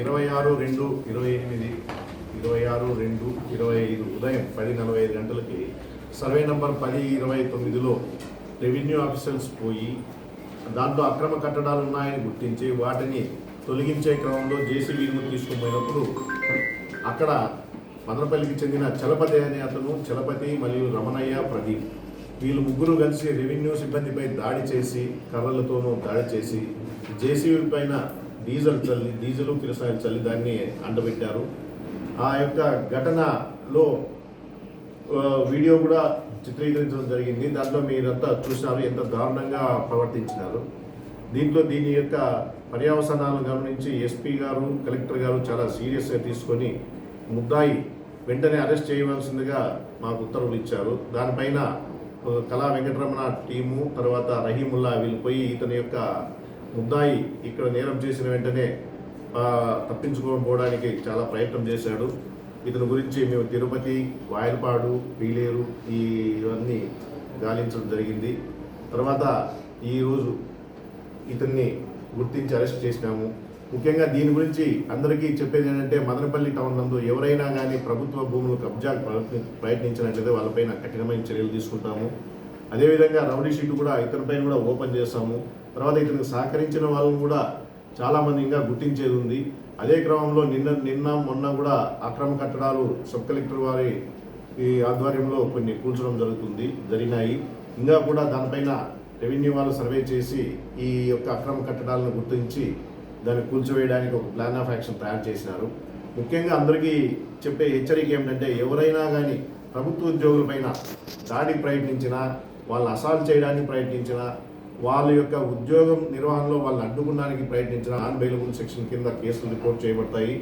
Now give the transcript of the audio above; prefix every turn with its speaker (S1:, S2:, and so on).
S1: ఇరవై ఆరు రెండు ఇరవై ఎనిమిది ఇరవై ఆరు రెండు ఇరవై ఐదు ఉదయం పది నలభై ఐదు గంటలకి సర్వే నంబర్ పది ఇరవై తొమ్మిదిలో రెవెన్యూ ఆఫీసర్స్ పోయి దాంట్లో అక్రమ కట్టడాలు ఉన్నాయని గుర్తించి వాటిని తొలగించే క్రమంలో జేసీబీను తీసుకుపోయినప్పుడు అక్కడ మదనపల్లికి చెందిన చలపతి అనే అతను చలపతి మరియు రమణయ్య ప్రదీప్ వీళ్ళు ముగ్గురు కలిసి రెవెన్యూ సిబ్బందిపై దాడి చేసి కర్రలతోనూ దాడి చేసి జేసీబీ పైన డీజిల్ చల్లి డీజిల్ కిరసాయిల్ చల్లి దాన్ని అంటబెట్టారు. ఆ యొక్క ఘటనలో వీడియో కూడా చిత్రీకరించడం జరిగింది. దాంట్లో మీరంతా చూసినారు ఎంత దారుణంగా ప్రవర్తించినారు. దీంట్లో దీని యొక్క పర్యవసానాలను గమనించి ఎస్పీ గారు కలెక్టర్ గారు చాలా సీరియస్గా తీసుకొని ముద్దాయి వెంటనే అరెస్ట్ చేయవలసిందిగా మాకు ఉత్తర్వులు ఇచ్చారు. దానిపైన కళా వెంకటరమణ టీము తర్వాత రహీముల్లా వీళ్ళు పోయి ఇతని యొక్క ముద్దాయి ఇక్కడ నేరం చేసిన వెంటనే తప్పించుకోకపోవడానికి పోవడానికి చాలా ప్రయత్నం చేశాడు. ఇతని గురించి మేము తిరుపతి వాయలపాడు పీలేరు ఇవన్నీ గాలించడం జరిగింది. తర్వాత ఈరోజు ఇతన్ని గుర్తించి అరెస్ట్ చేసినాము. ముఖ్యంగా దీని గురించి అందరికీ చెప్పేది ఏంటంటే మదనపల్లి టౌన్ నందు ఎవరైనా కానీ ప్రభుత్వ భూములు కబ్జా ప్రయత్ని ప్రయత్నించినట్లయితే వాళ్ళపైన కఠినమైన చర్యలు తీసుకుంటాము. అదేవిధంగా రౌడీ షీట్ కూడా ఇతనిపైన కూడా ఓపెన్ చేస్తాము. తర్వాత ఇతనికి సహకరించిన వాళ్ళని కూడా చాలామంది ఇంకా గుర్తించేది ఉంది. అదే క్రమంలో నిన్న నిన్న మొన్న కూడా అక్రమ కట్టడాలు సబ్ కలెక్టర్ వారి ఈ ఆధ్వర్యంలో కొన్ని కూల్చడం జరుగుతుంది జరిగినాయి. ఇంకా కూడా దానిపైన రెవెన్యూ వాళ్ళు సర్వే చేసి ఈ యొక్క అక్రమ కట్టడాలను గుర్తించి దాన్ని కూల్చివేయడానికి ఒక ప్లాన్ ఆఫ్ యాక్షన్ తయారు చేసినారు. ముఖ్యంగా అందరికీ చెప్పే హెచ్చరిక ఏమిటంటే ఎవరైనా కానీ ప్రభుత్వ ఉద్యోగులపైన దాడికి ప్రయత్నించినా వాళ్ళని అసాల్ట్ చేయడానికి ప్రయత్నించిన వాళ్ళ యొక్క ఉద్యోగం నిర్వహణలో వాళ్ళని అడ్డుకున్నానికి ప్రయత్నించిన నాన్ బెయిలబుల్ సెక్షన్ కింద కేసులు రిపోర్ట్ చేయబడతాయి.